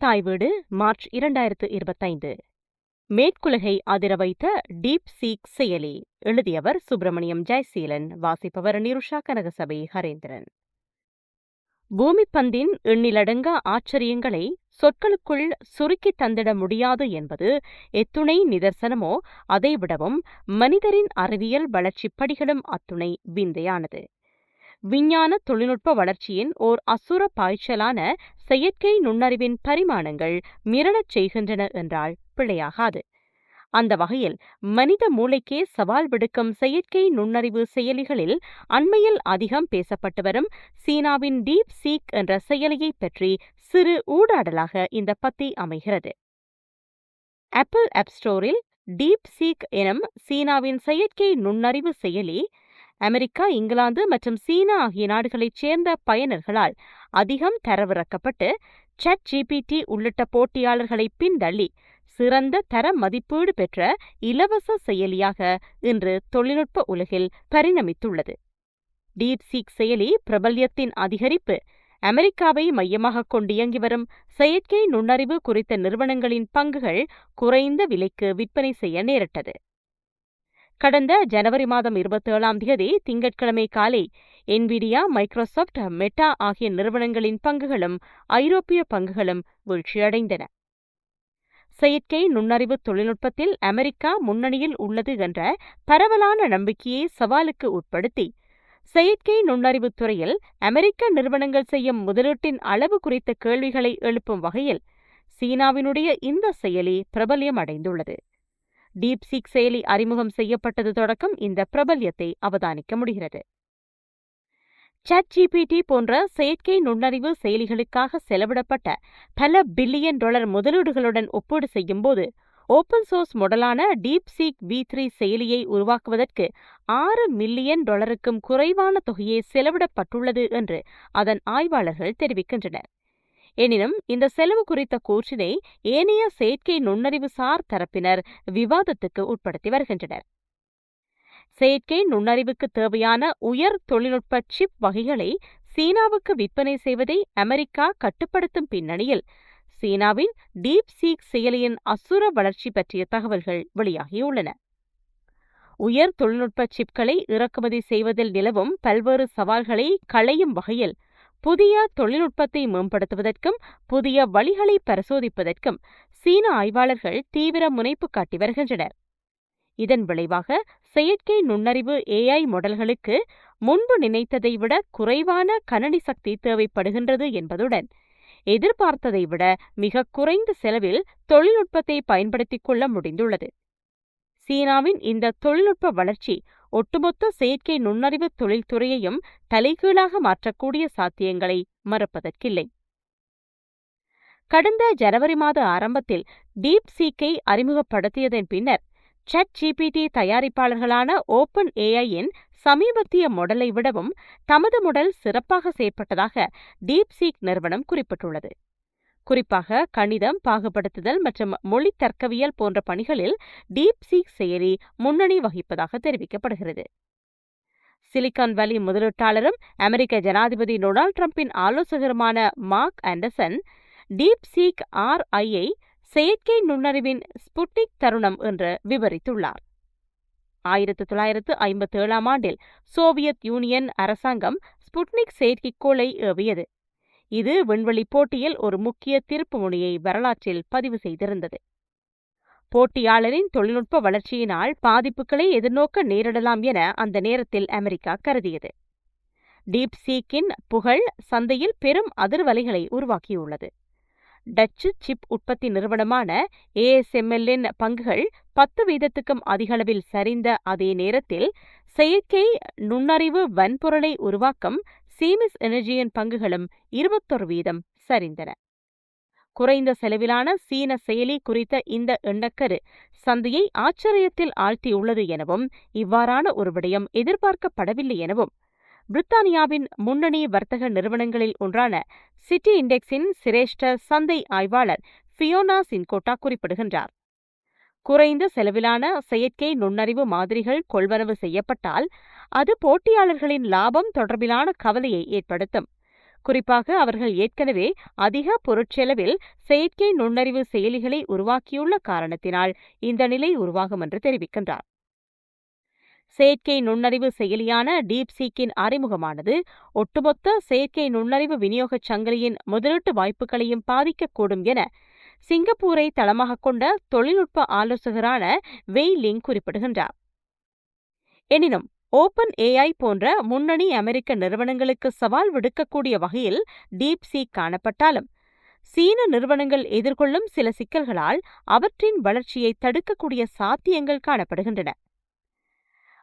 தாய் வீடு மார்ச் இரண்டாயிரத்து இருபத்தைந்து. மேற்குலகை அதிர வைத்த டீப் சீக் செயலி எழுதியவர் சுப்பிரமணியம் ஜெயசீலன் வாசிப்பவர் நிருஷா கனகசபை ஹரேந்திரன். பூமிப்பந்தின் எண்ணிலடங்கா ஆச்சரியங்களை சொற்களுக்குள் சுருக்கித் தந்திட முடியாது என்பது எத்துணை நிதர்சனமோ அதைவிடவும் மனிதரின் அறிவியல் வளர்ச்சிப் படிகளும் அத்துணை விந்தையானது. விஞ்ஞான தொழில்நுட்ப வளர்ச்சியின் ஓர் அசுர பாய்ச்சலான செயற்கை நுண்ணறிவின் பரிமாணங்கள் மிரளச் செய்கின்றன என்றால் பிழையாகாது. அந்த வகையில் மனித மூளைக்கே சவால் விடுக்கும் செயற்கை நுண்ணறிவு செயலிகளில் அண்மையில் அதிகம் பேசப்பட்டு வரும் சீனாவின் டீப் சீக் என்ற செயலியைப் பற்றி சிறு ஊடாடலாக இந்த பத்தி அமைகிறது. ஆப்பிள் ஆப் ஸ்டோரில் டீப் சீக் எனும் சீனாவின் செயற்கை நுண்ணறிவு செயலி அமெரிக்கா இங்கிலாந்து மற்றும் சீனா ஆகிய நாடுகளைச் சேர்ந்த பயனர்களால் அதிகம் தரவிறக்கப்பட்டு சட் ஜிபிடி உள்ளிட்ட போட்டியாளர்களை பின்தள்ளி சிறந்த தர மதிப்பீடு பெற்ற இலவச செயலியாக இன்று தொழில்நுட்ப உலகில் பரிணமித்துள்ளது. டீப்சீக் செயலி பிரபல்யத்தின் அதிகரிப்பு அமெரிக்காவை மையமாகக் கொண்டு இயங்கி வரும் செயற்கை நுண்ணறிவு குறித்த நிறுவனங்களின் பங்குகள் குறைந்த விலைக்கு விற்பனை செய்ய நேரிட்டது. கடந்த ஜனவரி மாதம் இருபத்தேழாம் தேதி திங்கட்கிழமை காலை என்விடியா மைக்ரோசாப்ட் மெட்டா ஆகிய நிறுவனங்களின் பங்குகளும் ஐரோப்பிய பங்குகளும் வீழ்ச்சியடைந்தன. செயற்கை நுண்ணறிவு தொழில்நுட்பத்தில் அமெரிக்கா முன்னணியில் உள்ளது என்ற பரவலான நம்பிக்கையை சவாலுக்கு உட்படுத்தி செயற்கை நுண்ணறிவு துறையில் அமெரிக்க நிறுவனங்கள் செய்யும் முதலீட்டின் அளவு குறித்த கேள்விகளை எழுப்பும் வகையில் சீனாவினுடைய இந்த செயலி பிரபல்யம் அடைந்துள்ளது. டீப்சீக் செயலி அறிமுகம் செய்யப்பட்டது தொடக்கம் இந்த பிரபல்யத்தை அவதானிக்க முடிகிறது. சட் ஜிபிடி போன்ற செயற்கை நுண்ணறிவு செயலிகளுக்காக செலவிடப்பட்ட பல பில்லியன் டாலர் முதலீடுகளுடன் ஒப்பீடு செய்யும்போது ஓப்பன் சோர்ஸ் மாடலான டீப்சீக் வி த்ரீ செயலியை உருவாக்குவதற்கு ஆறு மில்லியன் டாலருக்கும் குறைவான தொகையே செலவிடப்பட்டுள்ளது என்று அதன் ஆய்வாளர்கள் தெரிவிக்கின்றனர். எனினும் இந்த செலவு குறித்த கூற்றினை ஏனைய செயற்கை நுண்ணறிவு சார் தரப்பினர் விவாதத்துக்கு உட்படுத்தி வருகின்றனர். செயற்கை நுண்ணறிவுக்கு தேவையான உயர் தொழில்நுட்ப சிப் வகைகளை சீனாவுக்கு விற்பனை செய்வதை அமெரிக்கா கட்டுப்படுத்தும் பின்னணியில் சீனாவின் டீப் சீக் செயலியின் அசுர வளர்ச்சி பற்றிய தகவல்கள் வெளியாகியுள்ளன. உயர் தொழில்நுட்ப சிப்களை இறக்குமதி செய்வதில் நிலவும் பல்வேறு சவால்களை களையும் வகையில் புதிய தொழில்நுட்பத்தை மேம்படுத்துவதற்கும் புதிய வழிகளை பரிசோதிப்பதற்கும் சீன ஆய்வாளர்கள் தீவிர முனைப்பு காட்டி வருகின்றனர். இதன் விளைவாக செயற்கை நுண்ணறிவு ஏஐ மாடல்களுக்கு முன்பு நினைத்ததை விட குறைவான கணனி சக்தி தேவைப்படுகின்றது என்பதுடன் எதிர்பார்த்ததை விட மிக குறைந்த செலவில் தொழில்நுட்பத்தை பயன்படுத்திக் கொள்ள முடிந்துள்ளது. சீனாவின் இந்த தொழில்நுட்ப வளர்ச்சி ஒட்டுமொத்த செயற்கை நுண்ணறிவு தொழில்துறையையும் தலைகீழாக மாற்றக்கூடிய சாத்தியங்களை மறுப்பதற்கில்லை. கடந்த ஜனவரி மாத ஆரம்பத்தில் டீப் சீக்கை அறிமுகப்படுத்தியதன் பின்னர் சட் ஜிபிடி தயாரிப்பாளர்களான ஓப்பன் ஏஐயின் சமீபத்திய மாடலை விடவும் தமது மாடல் சிறப்பாக செயற்பட்டதாக டீப்சீக் நிறுவனம் குறிப்பிட்டுள்ளது. குறிப்பாக கணிதம் பாகுபடுத்துதல் மற்றும் மொழி தர்க்கவியல் போன்ற பணிகளில் டீப்சீக் செயலி முன்னணி வகிப்பதாக தெரிவிக்கப்படுகிறது. சிலிகான் வேலி முதலீட்டாளரும் அமெரிக்க ஜனாதிபதி டொனால்ட் ட்ரம்பின் ஆலோசகருமான மார்க் ஆண்டர்சன் டீப்சீக் ஆர்ஐயை செயற்கை நுண்ணறிவின் ஸ்புட்னிக் தருணம் என்று விவரித்துள்ளார். ஆயிரத்து தொள்ளாயிரத்து ஐம்பத்தி ஏழாம் ஆண்டில் சோவியத் யூனியன் அரசாங்கம் ஸ்புட்னிக் செயற்கைக்கோளை ஏவியது. இது விண்வெளி போட்டியில் ஒரு முக்கிய திருப்பு முனையை வரலாற்றில் பதிவு செய்திருந்தது. போட்டியாளரின் தொழில்நுட்ப வளர்ச்சியினால் பாதிப்புகளை எதிர்நோக்க நேரிடலாம் என அந்த நேரத்தில் அமெரிக்கா கருதியது. டீப் சீக்கின் புகழ் சந்தையில் பெரும் அதிர்வலைகளை உருவாக்கியுள்ளது. டச்சு சிப் உற்பத்தி நிறுவனமான ஏஎஸ்எம்எல்லின் பங்குகள் பத்து வீதத்துக்கும் அதிகளவில் சரிந்த அதே நேரத்தில் செயற்கை நுண்ணறிவு வன்பொருளை உருவாக்கம் சீமிஸ் எனர்ஜியின் பங்குகளும் இருபத்தொரு வீதம் சரிந்தன. குறைந்த செலவிலான சீன செயலி குறித்த இந்த எண்ணக்கரு சந்தையை ஆச்சரியத்தில் ஆழ்த்தியுள்ளது எனவும் இவ்வாறான ஒரு விடயம் எதிர்பார்க்கப்படவில்லை எனவும் பிரித்தானியாவின் முன்னணி வர்த்தக நிறுவனங்களில் ஒன்றான சிட்டி இண்டெக்ஸின் சிரேஷ்ட சந்தை ஆய்வாளர் ஃபியோனா சின்கோட்டா குறிப்பிடுகின்றார். குறைந்த செலவிலான செயற்கை நுண்ணறிவு மாதிரிகள் கொள்வனவு செய்யப்பட்டால் அது போட்டியாளர்களின் லாபம் தொடர்பிலான கவலையை ஏற்படுத்தும். குறிப்பாக அவர்கள் ஏற்கனவே அதிக பொருட்செலவில் செயற்கை நுண்ணறிவு செயலிகளை உருவாக்கியுள்ள காரணத்தினால் இந்த நிலை உருவாகும் என்று தெரிவிக்கின்றார். செயற்கை நுண்ணறிவு செயலியான டீப்சீக்கின் அறிமுகமானது ஒட்டுமொத்த செயற்கை நுண்ணறிவு விநியோகச் சங்கிலியின் முதலீட்டு வாய்ப்புகளையும் பாதிக்கக்கூடும் என சிங்கப்பூரை தளமாக கொண்ட தொழில்நுட்ப ஆலோசகரான வெய் லிங் குறிப்பிடுகின்றார். எனினும் ஓபன் ஏஐ போன்ற முன்னணி அமெரிக்க நிறுவனங்களுக்கு சவால் விடுக்கக்கூடிய வகையில் டீப்சீக் காணப்பட்டாலும் சீன நிறுவனங்கள் எதிர்கொள்ளும் சில சிக்கல்களால் அவற்றின் வளர்ச்சியை தடுக்கக்கூடிய சாத்தியங்கள் காணப்படுகின்றன.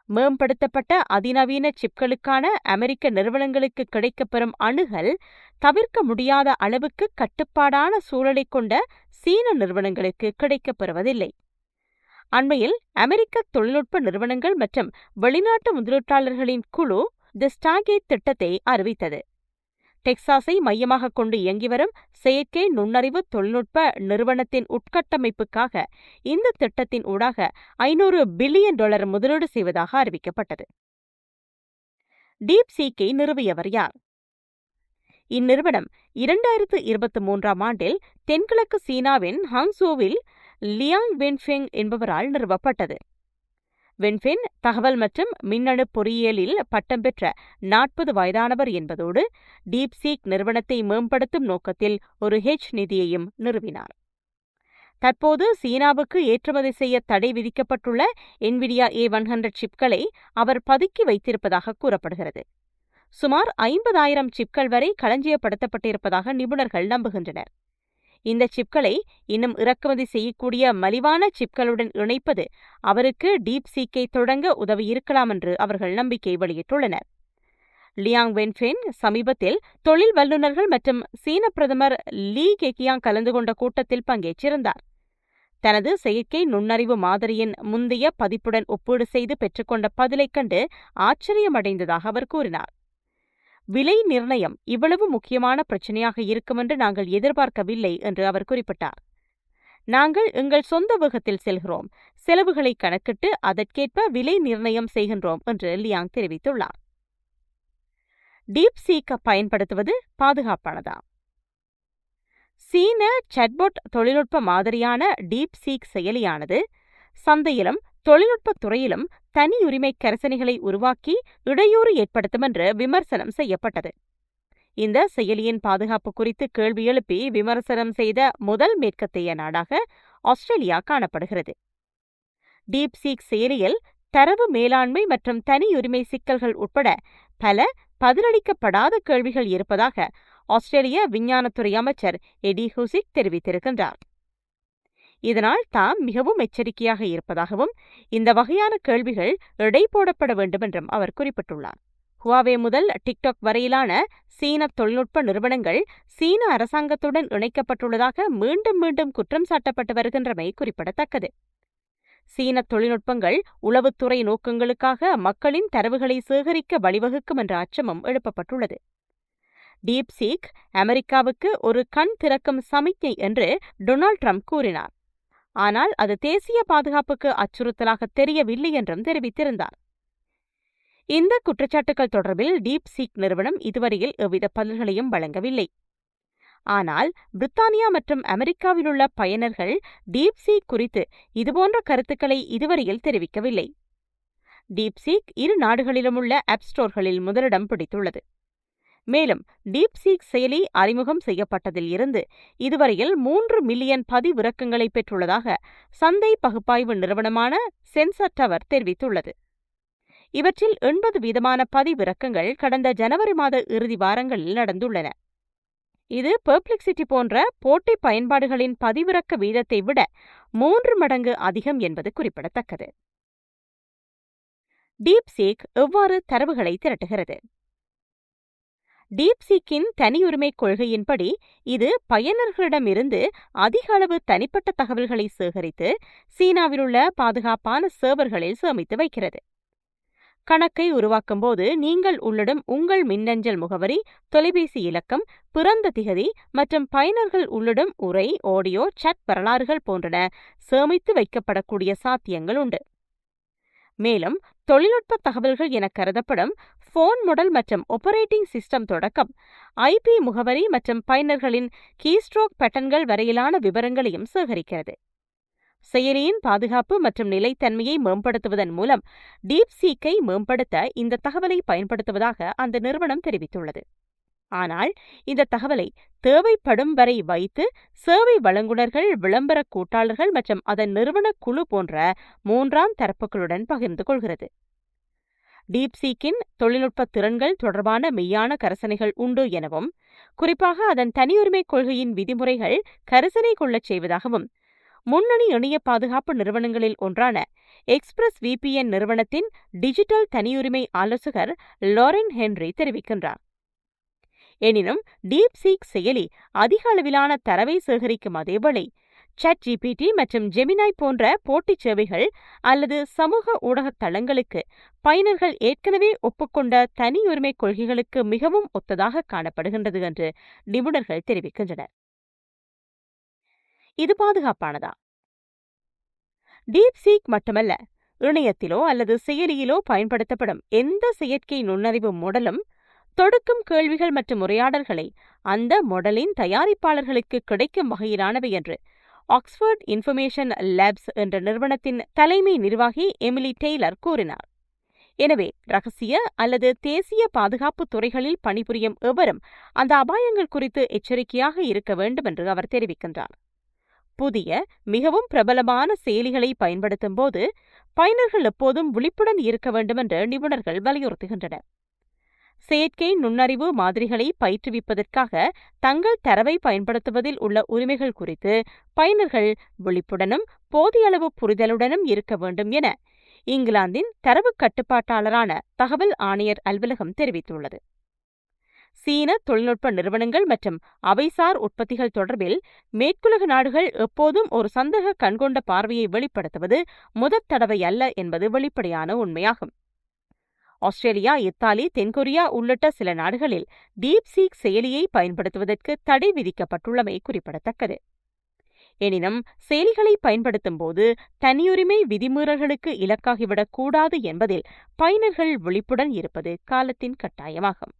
மேம்படுத்தப்பட்ட அதிநவீன சிப்களுக்கான அமெரிக்க நிறுவனங்களுக்கு கிடைக்கப்பெறும் அணுகல் தவிர்க்க முடியாத அளவுக்கு கட்டுப்பாடான சூழலை கொண்ட சீன நிறுவனங்களுக்கு கிடைக்கப்பெறுவதில்லை. அண்மையில் அமெரிக்க தொழில்நுட்ப நிறுவனங்கள் மற்றும் வெளிநாட்டு முதலீட்டாளர்களின் குழு தி ஸ்டாகேட் திட்டத்தை அறிவித்தது. டெக்சாஸை மையமாக கொண்டு இயங்கி வரும் செயற்கை நுண்ணறிவு தொழில்நுட்ப நிறுவனத்தின் உட்கட்டமைப்புக்காக இந்த திட்டத்தின் ஊடாக ஐநூறு பில்லியன் டாலர் முதலீடு செய்வதாக அறிவிக்கப்பட்டது. டீப் சீக்கை நிறுவியவர் யார்? இந்நிறுவனம் இரண்டாயிரத்து இருபத்தி மூன்றாம் ஆண்டில் தென்கிழக்கு சீனாவின் ஹாங்சோவில் லியாங் வென்ஃபெங் என்பவரால் நிறுவப்பட்டது. வென்ஃபென் தகவல் மற்றும் மின்னணு பொறியியலில் பட்டம் பெற்ற நாற்பது வயதானவர் என்பதோடு டீப்சீக் நிறுவனத்தை மேம்படுத்தும் நோக்கத்தில் ஒரு ஹெச் நிதியையும் நிறுவினார். தற்போது சீனாவுக்கு ஏற்றுமதி செய்ய தடை விதிக்கப்பட்டுள்ள என்விடியா ஏ ஒன் ஹண்ட்ரட் சிப்களை அவர் பதுக்கி வைத்திருப்பதாக கூறப்படுகிறது. சுமார் ஐம்பதாயிரம் சிப்கள் வரை களஞ்சியப்படுத்தப்பட்டிருப்பதாக நிபுணர்கள் நம்புகின்றனர். இந்த சிப்களை இன்னும் இறக்குமதி செய்யக்கூடிய மலிவான சிப்களுடன் இணைப்பது அவருக்கு டீப் சீக்கை தொடங்க உதவியிருக்கலாம் என்று அவர்கள் நம்பிக்கை வெளியிட்டுள்ளனர். லியாங் வென்ஃபென் சமீபத்தில் தொழில் வல்லுநர்கள் மற்றும் சீன பிரதமர் லீ கெக்கியாங் கலந்து கொண்ட கூட்டத்தில் பங்கேற்றிருந்தார். தனது செயற்கை நுண்ணறிவு மாதிரியின் முந்தைய பதிப்புடன் ஒப்பீடு செய்து பெற்றுக்கொண்ட பதிலைக் கண்டு ஆச்சரியமடைந்ததாக அவர் கூறினார். விலை நிர்ணயம் இவ்வளவு முக்கியமான பிரச்சனையாக இருக்கும் என்று நாங்கள் எதிர்பார்க்கவில்லை என்று அவர் குறிப்பிட்டார். நாங்கள் எங்கள் சொந்த வேகத்தில் செல்கிறோம். செலவுகளை கணக்கிட்டு அதற்கேற்ப விலை நிர்ணயம் செய்கின்றோம் என்று லியாங் தெரிவித்துள்ளார். டீப் சீக்க பயன்படுத்துவது பாதுகாப்பானதா? சீன சட்போட் தொழில்நுட்ப மாதிரியான டீப் சீக் செயலியானது சந்தையிலும் தொழில்நுட்பத் துறையிலும் தனி உரிமை கரசனைகளை உருவாக்கி இடையூறு ஏற்படுத்தும் என்று விமர்சனம் செய்யப்பட்டது. இந்த செயலியின் பாதுகாப்பு குறித்து கேள்வி எழுப்பி விமர்சனம் செய்த முதல் மேற்கத்தைய நாடாக ஆஸ்திரேலியா காணப்படுகிறது. டீப் சீக் செயலியில் தரவு மேலாண்மை மற்றும் தனி உரிமை சிக்கல்கள் உட்பட பல பதிலளிக்கப்படாத கேள்விகள் இருப்பதாக ஆஸ்திரேலிய விஞ்ஞானத்துறை அமைச்சர் எடி ஹூசிக் தெரிவித்திருக்கின்றார். இதனால் தாம் மிகவும் எச்சரிக்கையாக இருப்பதாகவும் இந்த வகையான கேள்விகள் எடை போடப்பட வேண்டுமென்றும் அவர் குறிப்பிட்டுள்ளார். ஹுவாவே முதல் டிக்டாக் வரையிலான சீன தொழில்நுட்ப நிறுவனங்கள் சீன அரசாங்கத்துடன் இணைக்கப்பட்டுள்ளதாக மீண்டும் மீண்டும் குற்றம் சாட்டப்பட்டு வருகின்றமை குறிப்பிடத்தக்கது. சீன தொழில்நுட்பங்கள் உளவுத்துறை நோக்கங்களுக்காக மக்களின் தரவுகளை சேகரிக்க வழிவகுக்கும் என்ற அச்சமும் எழுப்பப்பட்டுள்ளது. டீப்சீக் அமெரிக்காவுக்கு ஒரு கண் திறக்கும் சமிக்ஞை என்று டொனால்ட் ட்ரம்ப் கூறினார். ஆனால் அது தேசிய பாதுகாப்புக்கு அச்சுறுத்தலாக தெரியவில்லை என்றும் தெரிவித்திருந்தார். இந்த குற்றச்சாட்டுகள் தொடர்பில் டீப் சீக் நிறுவனம் இதுவரையில் எவ்வித பதில்களையும் வழங்கவில்லை. ஆனால் பிரித்தானியா மற்றும் அமெரிக்காவில் உள்ள பயனர்கள் டீப் சீக் குறித்து இதுபோன்ற கருத்துக்களை இதுவரையில் தெரிவிக்கவில்லை. டீப் சீக் இரு நாடுகளிலும் உள்ள ஆப் ஸ்டோர்களில் முதலிடம் பிடித்துள்ளது. மேலும் டீப் சீக் செயலி அறிமுகம் செய்யப்பட்டதில் இருந்து இதுவரையில் மூன்று மில்லியன் பதிவிறக்கங்களை பெற்றுள்ளதாக சந்தை பகுப்பாய்வு நிறுவனமான சென்சர் டவர் தெரிவித்துள்ளது. இவற்றில் எண்பது வீதமான பதிவிறக்கங்கள் கடந்த ஜனவரி மாத இறுதி வாரங்களில் நடந்துள்ளன. இது பெர்ப்ளெக்சிட்டி போன்ற போட்டி பயன்பாடுகளின் பதிவிறக்க வீதத்தை விட மூன்று மடங்கு அதிகம் என்பது குறிப்பிடத்தக்கது. டீப்சீக் எவ்வாறு தரவுகளை திரட்டுகிறது? டீப்சீக்கின் தனியுரிமை கொள்கையின்படி இது பயனர்களிடமிருந்து அதிக அளவு தனிப்பட்ட தகவல்களை சேகரித்து சீனாவிலுள்ள பாதுகாப்பான சர்வர்களில் சேமித்து வைக்கிறது. கணக்கை உருவாக்கும் போது நீங்கள் உள்ளிடும் உங்கள் மின்னஞ்சல் முகவரி தொலைபேசி இலக்கம் பிறந்த திகதி மற்றும் பயனர்கள் உள்ளிடும் உரை ஆடியோ சட் வரலாறுகள் போன்றன சேமித்து வைக்கப்படக்கூடிய சாத்தியங்கள் உண்டு. மேலும் தொழில்நுட்ப தகவல்கள் என கருதப்படும் போன் மாடல் மற்றும் ஆபரேட்டிங் சிஸ்டம் தொடக்கம். ஐபி முகவரி மற்றும் பயனர்களின் கீஸ்ட்ரோக் பட்டன்கள் வரையிலான விவரங்களையும் சேகரிக்கிறது. செயலியின் பாதுகாப்பு மற்றும் நிலைத்தன்மையை மேம்படுத்துவதன் மூலம் டீப்சீக்கை மேம்படுத்த இந்த தகவலை பயன்படுத்துவதாக அந்த நிறுவனம் தெரிவித்துள்ளது. ஆனால் இந்த தகவலை தேவைப்படும் வரை வைத்து சேவை வழங்குனர்கள் விளம்பர கூட்டாளர்கள் மற்றும் அதன் நிறுவன குழு போன்ற மூன்றாம் தரப்புகளுடன் பகிர்ந்து கொள்கிறது. டீப்சீக்கின் தொழில்நுட்ப திறன்கள் தொடர்பான மெய்யான கரசனைகள் உண்டு எனவும் குறிப்பாக அதன் தனியுரிமை கொள்கையின் விதிமுறைகள் கரிசனை கொள்ளச் செய்வதாகவும் முன்னணி இணைய பாதுகாப்பு நிறுவனங்களில் ஒன்றான எக்ஸ்பிரஸ் விபிஎன் நிறுவனத்தின் டிஜிட்டல் தனியுரிமை ஆலோசகர் லாரென் ஹென்ரி தெரிவிக்கின்றார். எனினும் டீப் சீக் செயலி அதிக அளவிலான தரவை சேகரிக்கும் அதேவேளை சட் ஜிபிடி மற்றும் ஜெமினாய் போன்ற போட்டிச் சேவைகள் அல்லது சமூக ஊடக தளங்களுக்கு பயனர்கள் ஏற்கனவே ஒப்புக்கொண்ட தனியுரிமை கொள்கைகளுக்கு மிகவும் ஒத்ததாக காணப்படுகின்றது என்று நிபுணர்கள் தெரிவிக்கின்றனர். இது பாதுகாப்பானதா? டீப் சீக் மட்டுமல்ல இணையத்திலோ அல்லது செயலியிலோ பயன்படுத்தப்படும் எந்த செயற்கை நுண்ணறிவு மூடலும் தொடுக்கும் கேள்விகள் மற்றும் உரையாடல்களை அந்த மொடலின் தயாரிப்பாளர்களுக்கு கிடைக்கும் வகையிலானவை என்று ஆக்ஸ்போர்ட் இன்ஃபர்மேஷன் லேப்ஸ் என்ற நிறுவனத்தின் தலைமை நிர்வாகி எமிலி டெய்லர் கூறினார். எனவே ரகசிய அல்லது தேசிய பாதுகாப்பு துறைகளில் பணிபுரியும் எவரும் அந்த அபாயங்கள் குறித்து எச்சரிக்கையாக இருக்க வேண்டும் என்று அவர் தெரிவிக்கின்றார். புதிய மிகவும் பிரபலமான செயலிகளை பயன்படுத்தும் போது பயனர்கள் எப்போதும் விழிப்புடன் இருக்க வேண்டும் என்று நிபுணர்கள் வலியுறுத்துகின்றனர். செயற்கை நுண்ணறிவு மாதிரிகளை பயிற்றுவிப்பதற்காக தங்கள் தரவை பயன்படுத்துவதில் உள்ள உரிமைகள் குறித்து பயனர்கள் விழிப்புடனும் போதிய அளவு புரிதலுடனும் இருக்க வேண்டும் என இங்கிலாந்தின் தரவு கட்டுப்பாட்டாளரான தகவல் ஆணையர் அலுவலகம் தெரிவித்துள்ளது. சீன தொழில்நுட்ப நிறுவனங்கள் மற்றும் அவைசார் உற்பத்திகள் தொடர்பில் மேற்குலக நாடுகள் எப்போதும் ஒரு சந்தேக கண்கொண்ட பார்வையை வெளிப்படுத்துவது முதற் தடவை அல்ல என்பது வெளிப்படையான உண்மையாகும். ஆஸ்திரேலியா இத்தாலி தென்கொரியா உள்ளிட்ட சில நாடுகளில் டீப் சீக் செயலியை பயன்படுத்துவதற்கு தடை விதிக்கப்பட்டுள்ளமை குறிப்பிடத்தக்கது. எனினும் செயலிகளை பயன்படுத்தும் போது தனியுரிமை விதிமீறல்களுக்கு இலக்காகிவிடக் கூடாது என்பதில் பயனர்கள் விழிப்புடன் இருப்பது காலத்தின் கட்டாயமாகும்.